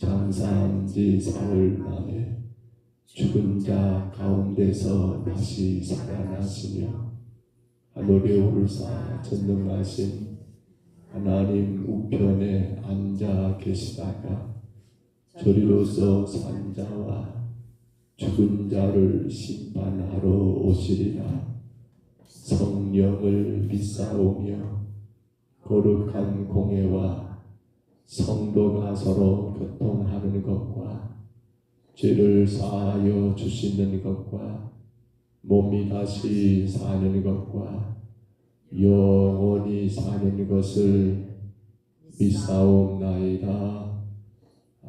장사한 지 사흘 만에 죽은 자 가운데서 다시 살아나시며 하늘에 오르사 전능하신 하나님 우편에 앉아 계시다가 저리로서 산 자와 죽은 자를 심판하러 오시리라. 성령을 믿사오며 거룩한 공예와 성도가 서로 교통하는 것과 죄를 사하여 주시는 것과 몸이 다시 사는 것과 영원히 사는 것을 믿사옵나이다.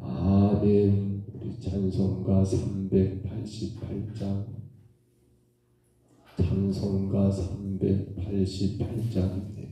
아멘. 우리 찬송가 388장 찬송가 388장입니다.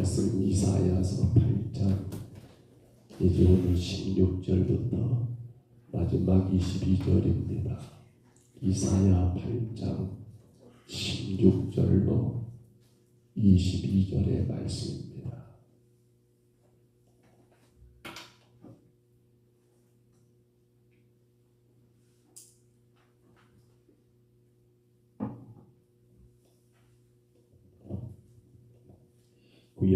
이사야서 8장 이제 오늘 16절부터 마지막 22절입니다. 이사야 8장 16절로 22절의 말씀입니다.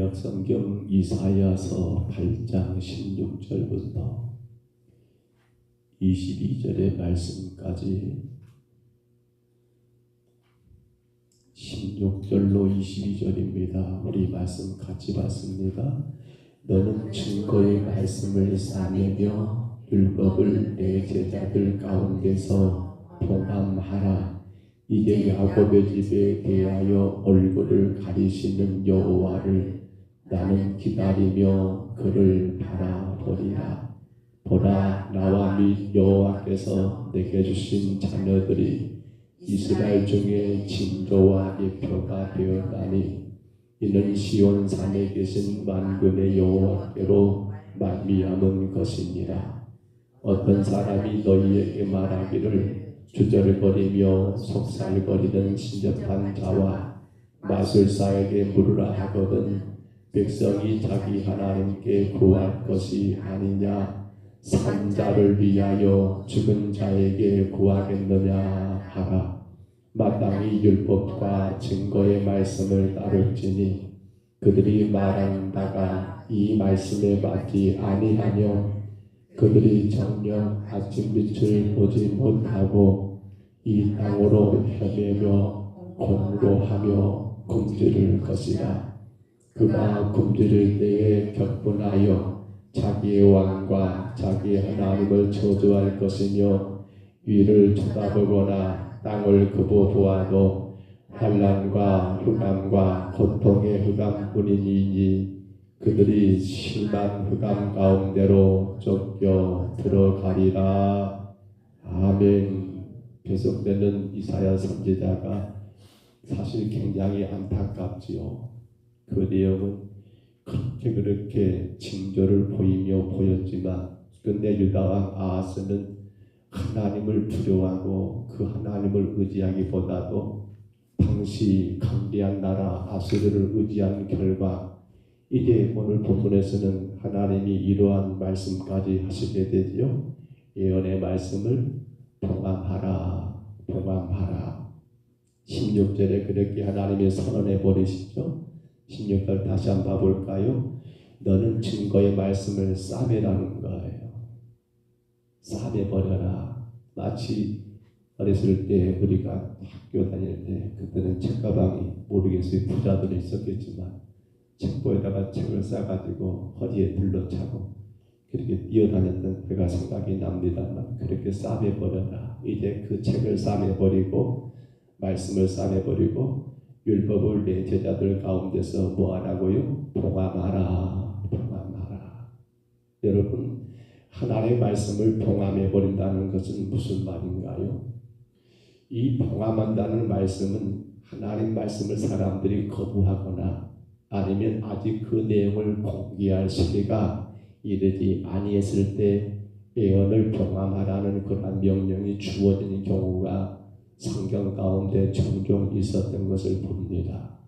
구약 성경 이사야서 8장 16절부터 22절의 말씀까지 16절로 22절입니다. 우리 말씀 같이 봤습니다. 너는 증거의 말씀을 싸매며 율법을 내 제자들 가운데서 봉함하라. 이제 야곱의 집에 대하여 얼굴을 가리시는 여호와를 나는 기다리며 그를 바라보리라. 보라 나와 및 여호와께서 내게 주신 자녀들이 이스라엘 중에 징조와 예표가 되었다니 이는 시온 산에 계신 만군의 여호와께로 말미암은 것이니라. 어떤 사람이 너희에게 말하기를 주저거리며 속살거리는 신접한 자와 마술사에게 물으라 하거든 백성이 자기 하나님께 구할 것이 아니냐? 산자를 위하여 죽은 자에게 구하겠느냐 하라. 마땅히 율법과 증거의 말씀을 따를지니 그들이 말하는 바가 이 말씀에 맞지 아니하며 그들이 정녕 아침 빛을 보지 못하고 이 땅으로 헤매며 공로하며 굶주릴 것이라 그가 굶주릴 때에 격분하여 자기의 왕과 자기의 하나님을 저주할 것이며 위를 쳐다보거나 땅을 그보보아도 환란과 흑암과 고통의 흑암뿐이니 그들이 심한 흑암 가운데로 쫓겨 들어가리라. 아멘. 계속되는 이사야 선지자가 사실 굉장히 안타깝지요. 그 내용은 그렇게 그렇게 징조를 보이며 보였지만 근데 유다왕 아하스는 하나님을 두려워하고 그 하나님을 의지하기보다도 당시 강대한 나라 아수르를 의지한 결과 이제 오늘 본문에서는 하나님이 이러한 말씀까지 하시게 되지요. 예언의 말씀을 동감하라, 동감하라. 16절에 그렇게 하나님이 선언해 버리시죠. 16절 다시 한번 봐볼까요? 너는 증거의 말씀을 싸매라는 거예요. 싸매버려라. 마치 어렸을 때 우리가 학교 다닐 때 그때는 책가방이 모르겠어요. 부자들은 있었겠지만 책보에다가 책을 싸가지고 허리에 둘러차고 그렇게 뛰어다녔던 때가 생각이 납니다만 그렇게 싸매버려라. 이제 그 책을 싸매버리고 말씀을 싸매버리고 율법을 내 제자들 가운데서 뭐하라고요? 봉함하라. 봉함하라. 여러분 하나님의 말씀을 봉함해 버린다는 것은 무슨 말인가요? 이 봉함한다는 말씀은 하나님 말씀을 사람들이 거부하거나 아니면 아직 그 내용을 공개할 시기가 이르지 아니했을 때 예언을 경험하라는 그런 명령이 주어지는 경우가 성경 가운데 종종 있었던 것을 봅니다.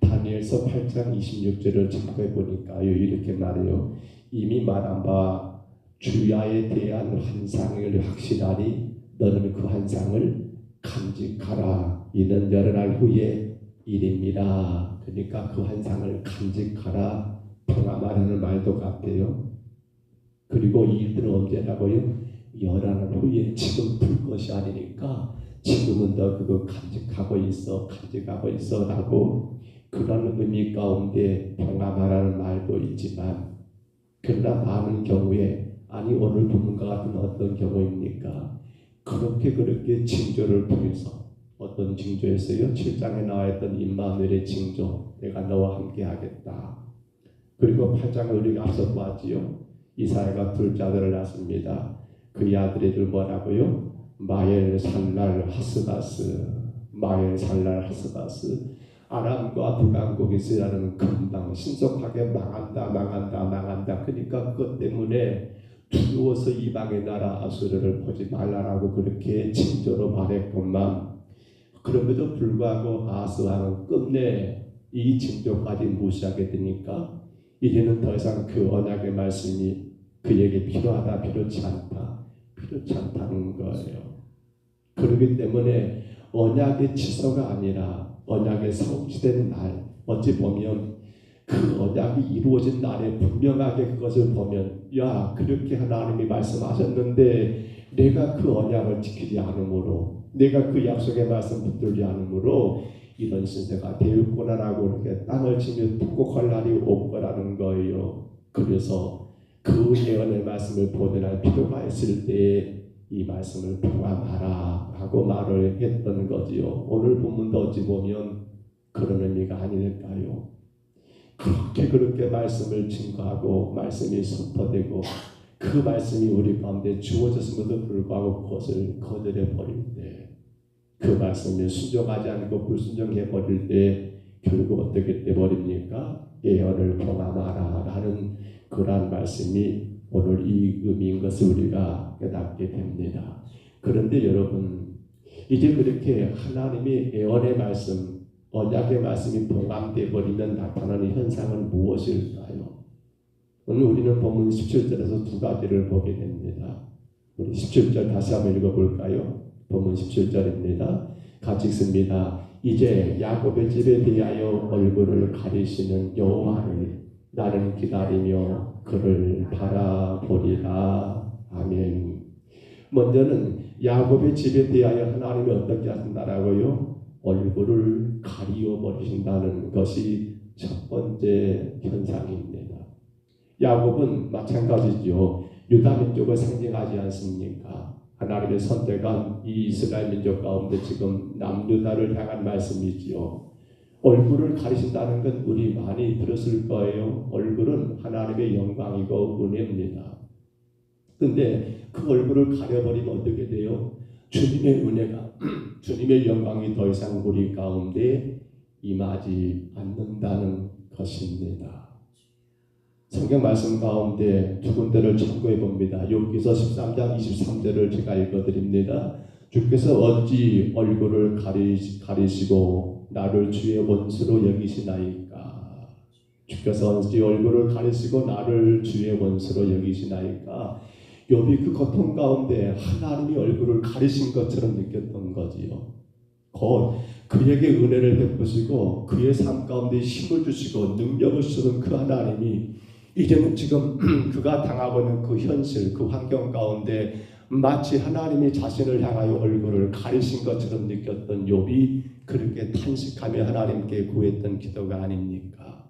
다니엘서 8장 26절을 참고해 보니까요 이렇게 말해요. 이미 말한 바 주야에 대한 환상을 확실하니 너는 그 환상을 간직하라. 이는 여러 날 후에 일입니다. 그러니까 그 환상을 간직하라. 평안하라는 말도 같아요. 그리고 이 일들은 언제라고요? 열한 후에 지금 불 것이 아니니까 지금은 너 그거 간직하고 있어, 간직하고 있어 라고 그런 의미 가운데 평안하라는 말도 있지만 그러나 많은 경우에 아니 오늘 본문과 같은 어떤 경우입니까? 그렇게 그렇게 징조를 통해서 어떤 징조였어요? 7장에 나와 있던 임마누엘의 징조 내가 너와 함께 하겠다. 그리고 8장을 우리가 앞서 보았지요. 이사야가 둘째 아들을 낳습니다. 그 아들이들 뭐라고요? 마엘 살랄 하스다스 마엘 살랄 하스다스. 아람과 북왕국 이스라엘은 금방 신속하게 망한다 망한다 망한다. 그러니까 그것 때문에 두려워서 이방의 나라 아수르를 보지 말라라고 그렇게 징조로 말했건만 그럼에도 불구하고 아스왕은 끝내 이 징조까지 무시하게 되니까 이제는 더 이상 그 언약의 말씀이 그에게 필요하다 필요치 않다 필요치 않다는 거예요. 그렇기 때문에 언약의 취소가 아니라 언약의 성취된 날 어찌 보면 그 언약이 이루어진 날에 분명하게 그것을 보면 야 그렇게 하나님이 말씀하셨는데 내가 그 언약을 지키지 않으므로 내가 그 약속의 말씀 붙들지 않으므로 이런 신세가 되었구나라고 이렇게 땅을 치며 통곡할 날이 올 거라는 거예요. 그래서 그 예언의 말씀을 보존할 필요가 있을 때이 말씀을 봉함하라 하고 말을 했던 거지요. 오늘 본문도 어찌 보면 그런 의미가 아닐까요? 그렇게 그렇게 말씀을 증거하고 말씀이 선포되고 그 말씀이 우리 가운데 주어졌음에도 불구하고 그것을 거절해 버릴 때 그 말씀에 순종하지 않고 불순종해 버릴 때 결국 어떻게 돼 버립니까? 예언을 봉함하라 라는 그러한 말씀이 오늘 이 의미인 것을 우리가 깨닫게 됩니다. 그런데 여러분 이제 그렇게 하나님의 예언의 말씀, 언약의 말씀이 봉함돼 버리면 나타나는 현상은 무엇일까요? 오늘 우리는 본문 17절에서 두 가지를 보게 됩니다. 우리 17절 다시 한번 읽어볼까요? 본문 17절입니다. 같이 읽습니다. 이제 야곱의 집에 대하여 얼굴을 가리시는 여호와를 나는 기다리며 그를 바라보리라. 아멘. 먼저는 야곱의 집에 대하여 하나님이 어떻게 하신다라고요? 얼굴을 가리워 버리신다는 것이 첫 번째 현상입니다. 야곱은 마찬가지죠. 유다 민족을 상징하지 않습니까? 하나님의 선택한 이 이스라엘 민족 가운데 지금 남유다를 향한 말씀이지요. 얼굴을 가리신다는 건 우리 많이 들었을 거예요. 얼굴은 하나님의 영광이고 은혜입니다. 근데 그 얼굴을 가려버리면 어떻게 돼요? 주님의 은혜가, 주님의 영광이 더 이상 우리 가운데 임하지 않는다는 것입니다. 성경 말씀 가운데 두 군데를 참고해 봅니다. 욥기서 13장 23절을 제가 읽어드립니다. 주께서 어찌 얼굴을 가리, 가리시고 나를 주의 원수로 여기시나이까? 주께서 어찌 얼굴을 가리시고 나를 주의 원수로 여기시나이까? 욥이 그 고통 가운데 하나님이 얼굴을 가리신 것처럼 느꼈던 거지요. 곧 그에게 은혜를 베푸시고 그의 삶 가운데 힘을 주시고 능력을 주시는 그 하나님이 이제는 지금 그가 당하고 있는 그 현실, 그 환경 가운데 마치 하나님이 자신을 향하여 얼굴을 가리신 것처럼 느꼈던 욥이 그렇게 탄식하며 하나님께 구했던 기도가 아닙니까?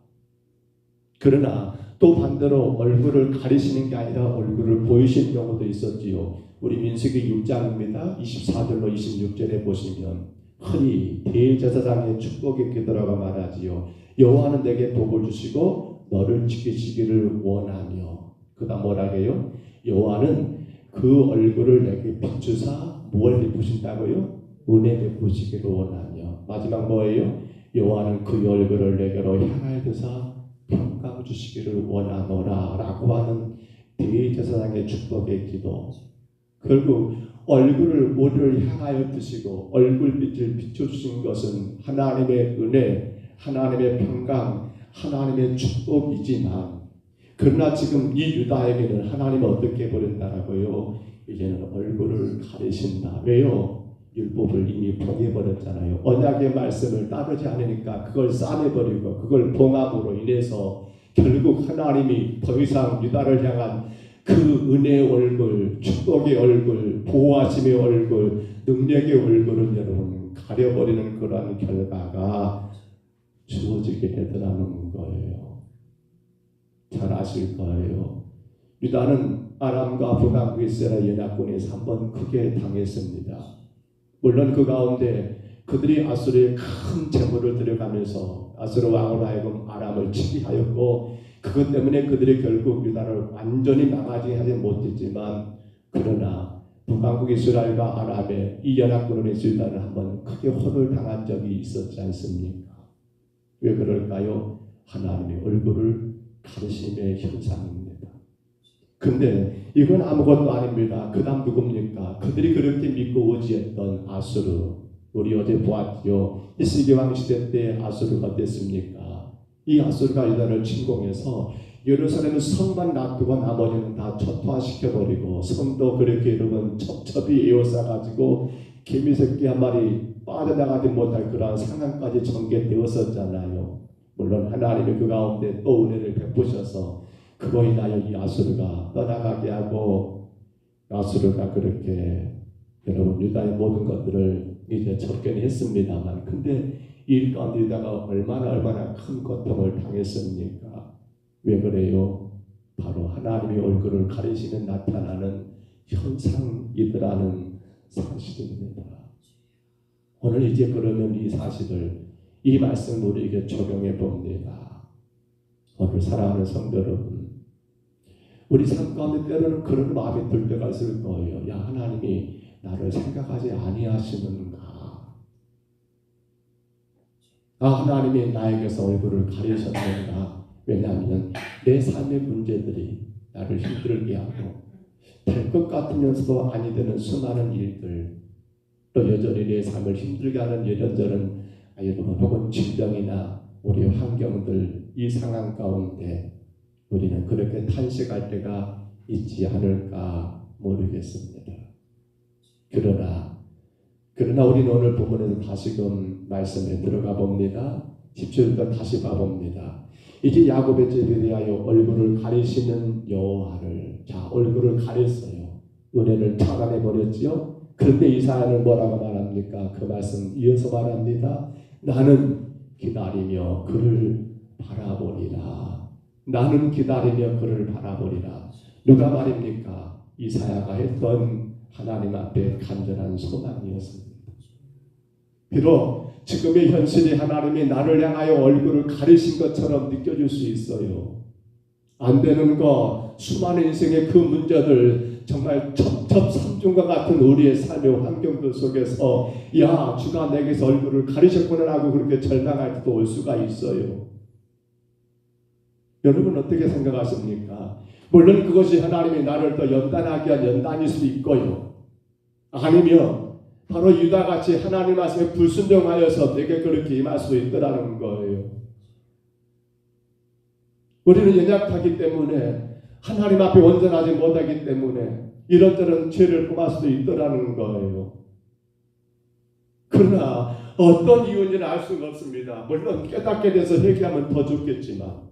그러나 또 반대로 얼굴을 가리시는 게 아니라 얼굴을 보이신 경우도 있었지요. 우리 민수기 6장입니다. 24절로 26절에 보시면 흔히 대제사장의 축복의 기도라고 말하지요. 여호와는 내게 복을 주시고 너를 지키시기를 원하며 그다음 뭐라게요? 여호와는 그 얼굴을 내게 비추사 무엇 베푸신다고요? 은혜 베푸시기를 원하며 마지막 뭐예요? 여호와는 그 얼굴을 내게로 향하여 드사 평강 주시기를 원하노라 라고 하는 대제사장의 축복의 기도. 결국 얼굴을 우리를 향하여 드시고 얼굴빛을 비춰주신 것은 하나님의 은혜, 하나님의 평강, 하나님의 축복이지만 그러나 지금 이 유다에게는 하나님은 어떻게 해버린다라고요? 이제는 얼굴을 가리신다. 왜요? 율법을 이미 봉해버렸잖아요. 언약의 말씀을 따르지 않으니까 그걸 싸매버리고 그걸 봉함으로 인해서 결국 하나님이 더 이상 유다를 향한 그 은혜의 얼굴, 축복의 얼굴, 보호하심의 얼굴, 능력의 얼굴은 여러분 가려버리는 그러한 결과가 주어지게 되더라는 거예요. 잘 아실 거예요. 유다는 아람과 북왕국 이스라엘 연합군에서 한번 크게 당했습니다. 물론 그 가운데 그들이 아수르의 큰 재물을 들여가면서 아수르 왕으로 하여금 아람을 치게 하였고 그것 때문에 그들이 결국 유다를 완전히 망하지 하지 못했지만 그러나 북왕국 이스라엘과 아람의 이 연합군을 유다는 한번 크게 혼을 당한 적이 있었지 않습니까? 왜 그럴까요? 하나님의 얼굴을 가리심의 현상입니다. 근데 이건 아무것도 아닙니다. 그 다음 누굽니까? 그들이 그렇게 믿고 의지했던 아수르. 우리 어제 보았죠. 이시기왕 시대 때 아수르가 됐습니까? 이 아수르가 유다를 침공해서 예루살렘 성만 놔두고 나머지는 다 초토화시켜버리고 성도 그렇게 여러분 첩첩이 에워싸가지고 개미새끼 한 마리 빠져나가지 못할 그러한 상황까지 전개되었었잖아요. 물론 하나님이 그 가운데 또 은혜를 베푸셔서 그로 인하여 이 아수르가 떠나가게 하고 아수르가 그렇게 여러분 유다의 모든 것들을 이제 접견했습니다만 근데 이 가운데 유다가 얼마나 얼마나 큰 고통을 당했습니까? 왜 그래요? 바로 하나님의 얼굴을 가리시는 나타나는 현상이더라는 사실입니다. 오늘 이제 그러면 이 사실을 이 말씀을 우리에게 적용해 봅니다. 오늘 사랑하는 성도 여러분, 우리 삶 가운데 때로는 그런 마음이 들 때가 있을 거예요. 야 하나님이 나를 생각하지 아니하시는가? 아 하나님이 나에게서 얼굴을 가리셨는가? 왜냐하면 내 삶의 문제들이 나를 힘들게 하고 될 것 같으면서도 아니 되는 수많은 일들 또 여전히 내 삶을 힘들게 하는 이런저런 아, 여러분 혹은 질병이나 우리 환경들 이 상황 가운데 우리는 그렇게 탄식할 때가 있지 않을까 모르겠습니다. 그러나 그러나 우리는 오늘 본문에서 다시금 말씀에 들어가 봅니다. 10절부터 다시 봐봅니다. 이제 야곱의 집에 대하여 얼굴을 가리시는 여호와를 자 얼굴을 가렸어요. 은혜를 차단해 버렸지요. 그런데 이사야는 뭐라고 말합니까? 그 말씀 이어서 말합니다. 나는 기다리며 그를 바라보리라. 나는 기다리며 그를 바라보리라. 누가 말입니까? 이사야가 했던 하나님 앞에 간절한 소망이었습니다. 비록 지금의 현실이 하나님이 나를 향하여 얼굴을 가리신 것처럼 느껴질 수 있어요. 안 되는 거, 수많은 인생의 그 문제들, 정말 첩 첩산중과 같은 우리의 삶의 환경들 속에서, 야, 주가 내게서 얼굴을 가리셨구나 하고 그렇게 절망할 때도 올 수가 있어요. 여러분 어떻게 생각하십니까? 물론 그것이 하나님이 나를 더 연단하게 한 연단일 수 있고요. 아니면 바로 유다같이 하나님 말씀에 불순종하여서 내게 그렇게 임할 수 있더라는 거예요. 우리는 연약하기 때문에 하나님 앞에 온전하지 못하기 때문에 이런저런 죄를 범할 수도 있더라는 거예요. 그러나 어떤 이유인지는 알 수가 없습니다. 물론 깨닫게 돼서 회개하면 더 좋겠지만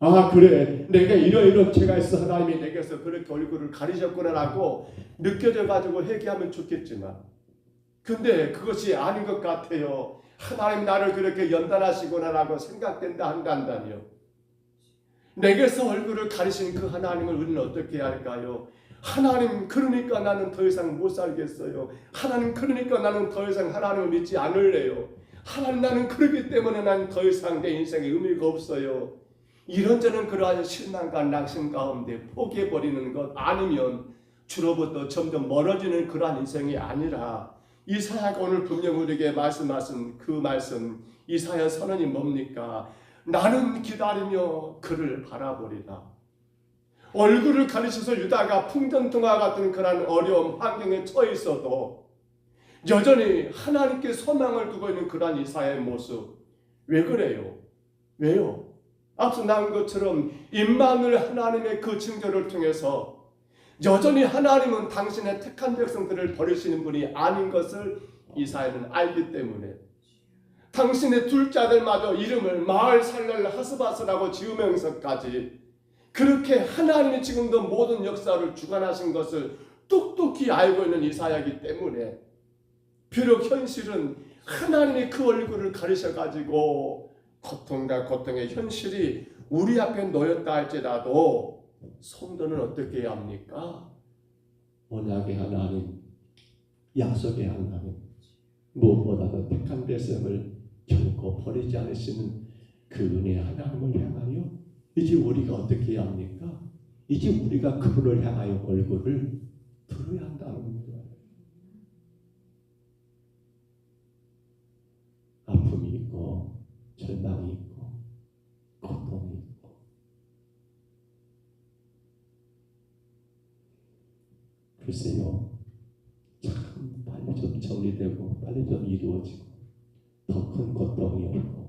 아 그래 내가 이러이런 죄가 있어 하나님이 내게서 그렇게 얼굴을 가리셨구나라고 느껴져 가지고 회개하면 좋겠지만 근데 그것이 아닌 것 같아요 하나님 나를 그렇게 연단하시구나라고 생각된다 한다니요 내게서 얼굴을 가리신 그 하나님을 우리는 어떻게 해야 할까요? 하나님 그러니까 나는 더 이상 못 살겠어요 하나님 그러니까 나는 더 이상 하나님을 믿지 않을래요 하나님 나는 그러기 때문에 나는 더 이상 내 인생에 의미가 없어요 이런저런 그러한 실망과 낙심 가운데 포기해버리는 것 아니면 주로부터 점점 멀어지는 그러한 인생이 아니라 이사야가 오늘 분명 우리에게 말씀하신 그 말씀 이사야 선언이 뭡니까? 나는 기다리며 그를 바라보리라. 얼굴을 가리셔서 유다가 풍전등화 같은 그런 어려움 환경에 처해 있어도 여전히 하나님께 소망을 두고 있는 그러한 이사야의 모습 왜 그래요? 왜요? 앞서 나온 것처럼 임마누엘 하나님의 그 징조를 통해서 여전히 하나님은 당신의 택한 백성들을 버리시는 분이 아닌 것을 이사야는 알기 때문에 당신의 둘째 아들마저 이름을 마을 살렐 하스바스라고 지으면서까지 그렇게 하나님이 지금도 모든 역사를 주관하신 것을 똑똑히 알고 있는 이사야이기 때문에 비록 현실은 하나님의 그 얼굴을 가리셔가지고 고통과 고통의 현실이 우리 앞에 놓였다 할지라도 성도는 어떻게 해야 합니까? 언약의 하나님, 약속의 하나님, 무엇보다도 택한 백성을 결코 버리지 않으시는 그 은혜의 하나님을 향하여 이제 우리가 어떻게 해야 합니까? 이제 우리가 그분을 향하여 얼굴을 들어야 한다는 거예요. 아픔이 있고 절망이 있고 고통이 있고 글쎄요 참 빨리 좀 정리되고 빨리 좀 이루어지고 더 큰 고통이 없고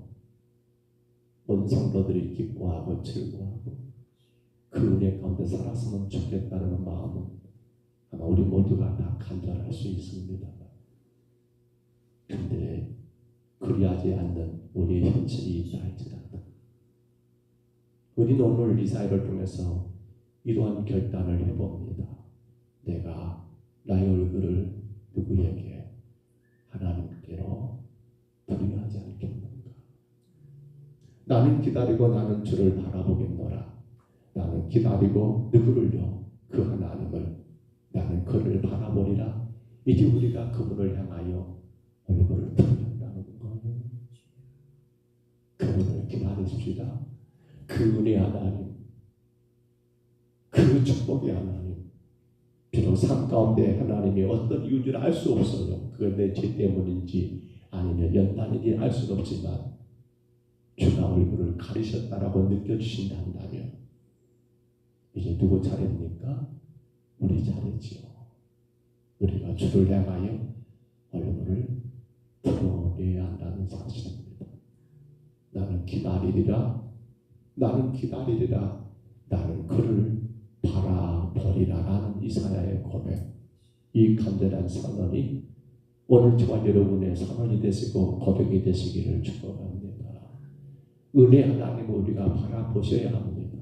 온 성도들이 기뻐하고 즐거워하고 그 은혜 가운데 살았으면 좋겠다는 마음은 아마 우리 모두가 다 간절할 수 있습니다. 근데 그리하지 않는 우리의 현실이 있다 우리는 오늘 이 사회를 통해서 이러한 결단을 해봅니다. 내가 나의 얼굴을 누구에게 하나님께로 드려야지 않겠는가? 나는 기다리고 나는 주를 바라보겠노라. 나는 기다리고 누구를요? 그 하나님을 나는 그를 바라보리라. 이제 우리가 그분을 향하여 얼굴을 드린다는 거예요. 그분을 기다리십시다. 그 은혜 하나님, 그 축복의 하나님. 비록 삶 가운데 하나님이 어떤 이유인지 알 수 없어요. 그건 내죄 때문인지 아니면 연단인지 알 수는 없지만 주가 얼굴을 가리셨다라고 느껴지신다 한다면 이제 누구 차례입니까? 우리 차례지요. 우리가 주를 향하여 얼굴을 드러내야 한다는 사실입니다. 나는 기다리리라. 나는 기다리리라. 나는 그를 바라보리라라는 이사야의 고백. 이 간절한 선언이 오늘 저와 여러분의 선언이 되시고 고백이 되시기를 축복합니다. 은혜 하나님을 우리가 바라보셔야 합니다.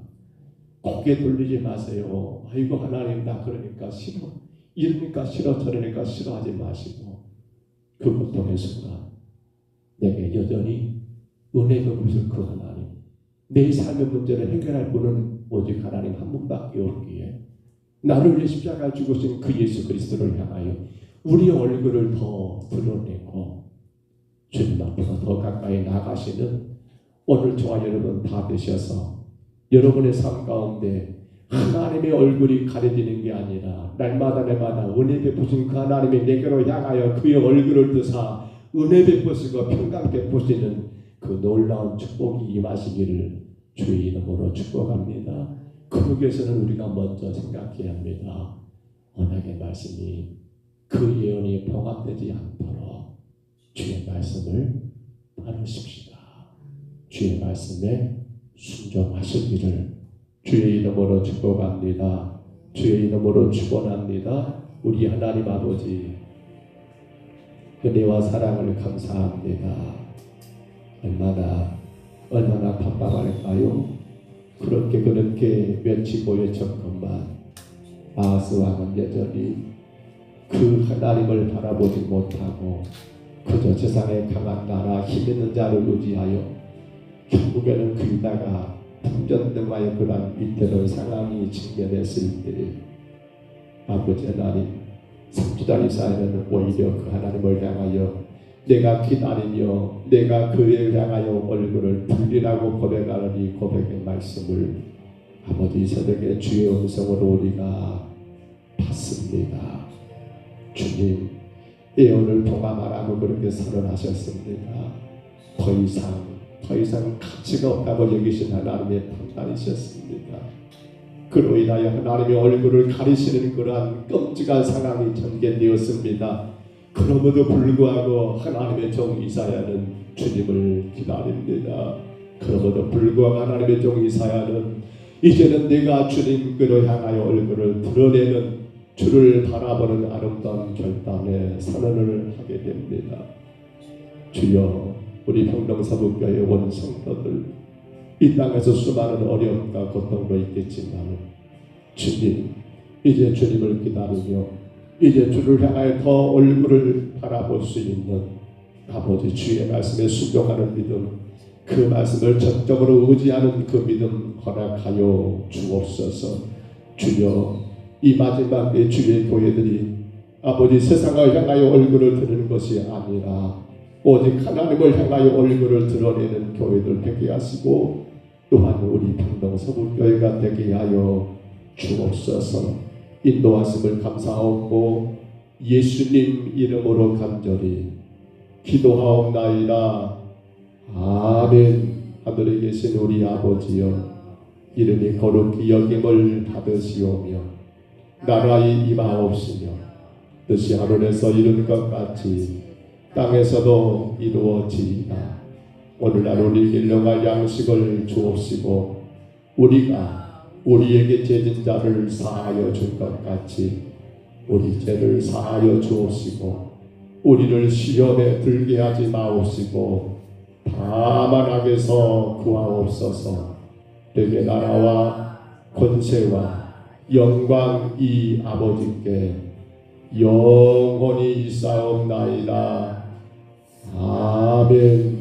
고개 돌리지 마세요. 아이고 하나님 나 그러니까 싫어. 이러니까 싫어 저러니까 싫어하지 마시고 그 고통의 순간 내게 여전히 은혜 베푸실 그 하나님 내 삶의 문제를 해결할 분은 오직 하나님 한 분밖에 없기에 나를 위해 십자가 죽으신 그 예수 그리스도를 향하여 우리의 얼굴을 더 드러내고 주님 앞으로 더 가까이 나가시는 오늘 저와 여러분 다 되셔서 여러분의 삶 가운데 하나님의 얼굴이 가려지는 게 아니라 날마다 날마다 은혜 베푸신 그 하나님이 내게로 향하여 그의 얼굴을 드사 은혜 베푸시고 평강 베푸시는 그 놀라운 축복이 임하시기를 주의 이름으로 축복합니다. 그러기 위해서는 우리가 먼저 생각해야 합니다. 언약의 말씀이 그 예언이 봉합되지 않도록 주의 말씀을 따르십시다. 주의 말씀에 순종하시기를 주의 이름으로 축복합니다. 주의 이름으로 축원합니다. 우리 하나님 아버지 은혜와 사랑을 감사합니다. 얼마나 얼마나 답답할까요? 그렇게 그렇게 며칠 보여줬건만 아하스 왕은 여전히 그 하나님을 바라보지 못하고 그저 세상의 강한 나라 힘 있는 자를 의지하여 결국에는 그이다가 풍전등화의 그런 위태로운 상황이 직면했을 때 아버지 하나님 삼주단이 쌓이는 오히려 그 하나님을 향하여 내가 기다리며 내가 그를 향하여 얼굴을 들리라고 고백하는 이 고백의 말씀을 아버지 새벽에 주의 음성으로 우리가 받습니다. 주님 예언을 동감하라고 그렇게 선언하셨습니다. 더 이상 더 이상 가치가 없다고 여기신 하나님의 판단이셨습니다. 그로 인하여 하나님의 얼굴을 가리시는 그러한 끔찍한 상황이 전개되었습니다. 그럼에도 불구하고 하나님의 종 이사야는 주님을 기다립니다. 그럼에도 불구하고 하나님의 종 이사야는 이제는 내가 주님께로 향하여 얼굴을 드러내는 주를 바라보는 아름다운 결단에 선언을 하게 됩니다. 주여 우리 평동사북교의 원성도들 이 땅에서 수많은 어려움과 고통도 있겠지만 주님 이제 주님을 기다리며 이제 주를 향하여 더 얼굴을 바라볼 수 있는 아버지 주의 말씀에 순종하는 믿음 그 말씀을 전적으로 의지하는 그 믿음 허락하여 주옵소서. 주여 이 마지막 때 주의 교회들이 아버지 세상을 향하여 얼굴을 드는 것이 아니라 오직 하나님을 향하여 얼굴을 드러내는 교회들 되게 하시고 또한 우리 평동서울교회가 되게 하여 주옵소서 인도하심을 감사하고 예수님 이름으로 간절히 기도하옵나이다 아멘. 하늘에 계신 우리 아버지여, 이름이 거룩히 여김을 받으시오며, 나라의 임하옵시며, 뜻이 하늘에서 이룬 것 같이 땅에서도 이루어지이다. 오늘날 우리 일용할 양식을 주옵시고, 우리가 우리에게 죄진 자를 사하여 줄 것 같이 우리 죄를 사하여 주옵시고, 우리를 시험에 들게 하지 마옵시고, 다만 악에서 구하옵소서. 내게 나라와 권세와 영광이 아버지께 영원히 있사옵나이다. 아멘.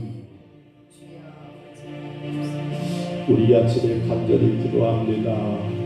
우리 아침에 간절히 기도합니다.